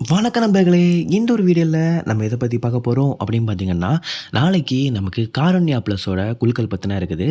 வணக்க நண்பர்களே இந்த ஒரு வீடியோவில் நம்ம எதை பற்றி பார்க்க போகிறோம் அப்படின்னு பார்த்தீங்கன்னா நாளைக்கு நமக்கு காரண்யா ப்ளஸோட குழுக்கள் பற்றினா இருக்குது.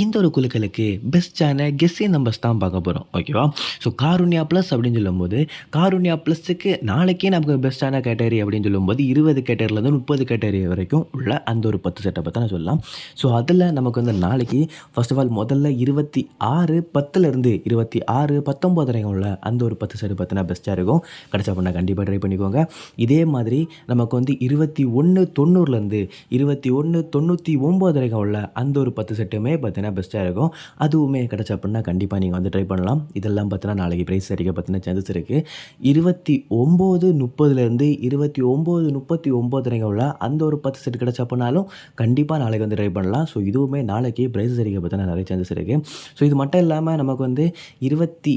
இந்த ஒரு குழுக்களுக்கு பெஸ்ட்டான கெஸ்ஸி நம்பர்ஸ் தான் பார்க்க போகிறோம் ஓகேவா ஸோ காருண்யா ப்ளஸ் அப்படின்னு சொல்லும்போது காருண்யா ப்ளஸுக்கு நாளைக்கே நமக்கு பெஸ்ட்டான கேட்டகரி அப்படின்னு சொல்லும்போது இருபது கேட்டகரியிலேருந்து முப்பது கேட்டகரி வரைக்கும் உள்ள அந்த ஒரு பத்து செட்டை பற்றி நான் சொல்லலாம். ஸோ அதில் நமக்கு வந்து நாளைக்கு ஃபர்ஸ்ட் ஆஃப் ஆல் முதல்ல இருபத்தி ஆறு பத்துலேருந்து இருபத்தி ஆறு பத்தொம்போது வரைக்கும் உள்ள அந்த ஒரு பத்து செட்டு பற்றினா பெஸ்ட்டாக இருக்கும். கிடச்சா பண்ண கண்டிப்பாக ட்ரை பண்ணிக்கோங்க. இதே மாதிரி நமக்கு வந்து இருபத்தி ஒன்று தொண்ணூறுலேருந்து இருபத்தி ஒன்று தொண்ணூற்றி ஒம்பது வரைக்கும் உள்ள அந்த ஒரு பத்து செட்டுமே பார்த்தீங்கன்னா பெஸ்ட்டாக இருக்கும். அதுவுமே கிடச்சா அப்படின்னா கண்டிப்பாக நீங்கள் வந்து ட்ரை பண்ணலாம். இதெல்லாம் பார்த்தீங்கன்னா நாளைக்கு ப்ரைஸ் அடிக்க பார்த்தீங்கன்னா சான்சஸ் இருக்குது இருபத்தி ஒம்பது முப்பதுலேருந்து இருபத்தி ஒம்பது முப்பத்தி ஒம்பது வரைக்கும் உள்ள அந்த ஒரு பத்து செட் கிடச்சா அப்படின்னாலும் கண்டிப்பாக நாளைக்கு வந்து ட்ரை பண்ணலாம். ஸோ இதுவுமே நாளைக்கு ப்ரைஸ் அடிக்க பார்த்தீங்கன்னா நிறைய சான்சஸ் இருக்குது ஸோ இது மட்டும் இல்லாமல் நமக்கு வந்து இருபத்தி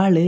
ஏழு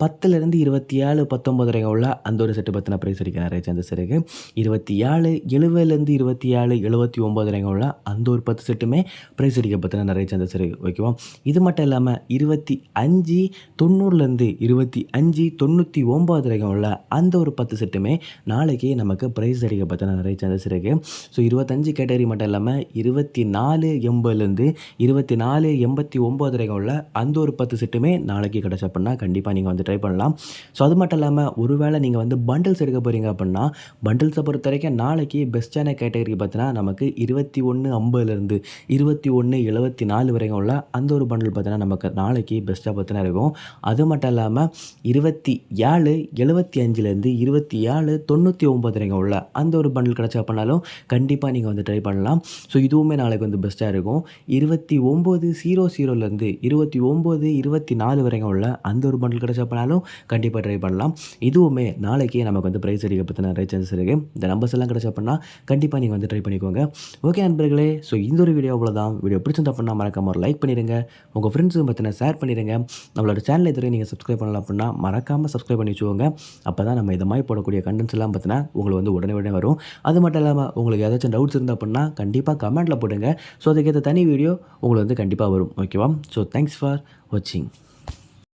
பத்துலேருந்து இருபத்தி ஏழு பத்தொம்பது வரைக்கும் உள்ள அந்த ஒரு செட்டு பற்றின ப்ரைஸ் அடிக்க நிறைய சான்சஸ் இருக்குது இருபத்தி ஏழு எழுபதுலேருந்து இருபத்தி ஏழு எழுபத்தி ஒம்பது வரைக்கும் உள்ள அந்த ஒரு பத்து செட்டுமே ப்ரைஸ் அடிக்க பற்றின நிறைய சான்சஸ் இருக்குது ஓகேவா இது மட்டும் இல்லாமல் இருபத்தி அஞ்சு தொண்ணூறுலேருந்து இருபத்தி அஞ்சு தொண்ணூற்றி ஒம்பது வரைக்கும் உள்ள அந்த ஒரு பத்து செட்டுமே நாளைக்கு நமக்கு ப்ரைஸ் அடிக்க பற்றின நிறைய சான்சஸ் இருக்குது ஸோ இருபத்தஞ்சு கேட்டகரி மட்டும் இல்லாமல் இருபத்தி நாலு எண்பதுலேருந்து இருபத்தி நாலு எண்பத்தி ஒம்பது வரைக்கும் உள்ள அந்த ஒரு பத்து செட்டுமே நாளைக்கு கிடச்ச அப்படின்னா கண்டிப்பாக நீங்கள் வந்து ட்ரை பண்ணலாம். ஸோ அது மட்டும் இல்லாமல் ஒருவேளை நீங்கள் வந்து பண்டில்ஸ் எடுக்க போகிறீங்க அப்படின்னா பண்டில்ஸை பொறுத்த வரைக்கும் நாளைக்கு பெஸ்ட்டான கேட்டகரி பார்த்தீங்கன்னா நமக்கு இருபத்தி ஒன்று ஐம்பதுலேருந்து இருபத்தி ஒன்று எழுபத்தி நாலு வரைக்கும் உள்ள அந்த ஒரு பண்டில் பார்த்தீங்கன்னா நமக்கு நாளைக்கு பெஸ்ட்டாக பார்த்தீங்கன்னா இருக்கும். அது மட்டும் இல்லாமல் இருபத்தி ஏழு எழுபத்தி அஞ்சுலேருந்து இருபத்தி ஏழு தொண்ணூற்றி ஒம்பது வரைக்கும் உள்ள அந்த ஒரு பண்டில் கிடச்சா பண்ணாலும் கண்டிப்பாக நீங்கள் வந்து ட்ரை பண்ணலாம். ஸோ இதுவுமே நாளைக்கு வந்து பெஸ்ட்டாக இருக்கும். இருபத்தி ஒம்பது ஜீரோ ஜீரோலேருந்து இருபத்தி ஒம்பது இருபத்தி நாலு வரைக்கும் உள்ள அந்த ஒரு பண்டில் கிடச்சா பண்ணாலும் கண்டிப்பாக ட்ரை பண்ணலாம். இதுவுமே நாளைக்கு நமக்கு வந்து ப்ரைஸ் அடிக்க பற்றின நிறைய சான்சஸ் இருக்குது இந்த நம்பர்ஸ் எல்லாம் கிடச்சி அப்படின்னா கண்டிப்பாக நீங்கள் வந்து ட்ரை பண்ணிக்கோங்க. ஓகே நண்பர்களே ஸோ இந்த ஒரு வீடியோ அவ்வளோதான் வீடியோ பிடிச்சிருந்தா அப்படின்னா மறக்காம ஒரு லைக் பண்ணிடுங்க. உங்கள் ஃப்ரெண்ட்ஸும் பற்றின ஷேர் பண்ணிடுங்க. நம்மளோட சேனல் எதிரே நீங்கள் சப்ஸ்கிரைப் பண்ணலாம் அப்படின்னா மறக்காமல் சப்ஸ்கிரைப் பண்ணி வச்சுக்கோங்க. அப்போ தான் நம்ம இதை மாதிரி போடக்கூடிய கண்டென்ட்ஸ் எல்லாம் பார்த்தீங்கன்னா உங்களுக்கு வந்து உடனே உடனே வரும். அது மட்டும் இல்லாமல் உங்களுக்கு ஏதாச்சும் டவுட்ஸ் இருந்தால் அப்படின்னா கண்டிப்பாக கமெண்ட்டில் போடுங்க. ஸோ அதுக்கேற்ற தனி வீடியோ உங்களுக்கு வந்து கண்டிப்பாக வரும். ஓகேவா ஸோ தேங்க்ஸ் ஃபார் வாட்சிங்